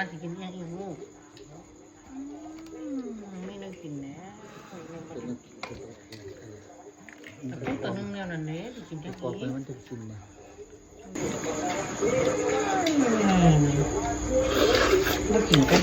การสิกินยังอีกลูกไม่ได้กินแน่แต่ตัวนึงเนี่ยนั่นเนี่ยจะกินแค่กไปมันจะกินนะมากินกับ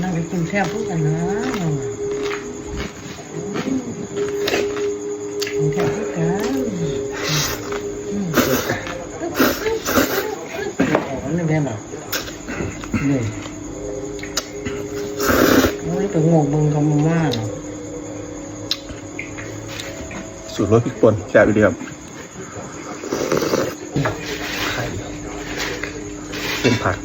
nào bị cùng xe phút rồi nữa Cùng xe phút cả Tức tức tức tức Tức tức tức tức บพูดกันออกนี่แม่บอกนี่โอ้ยไปงงมึงเขามาว่าเนาะสูตรรสพริกป่นแซ่บอยู่ดีครับไข่เป็นผัก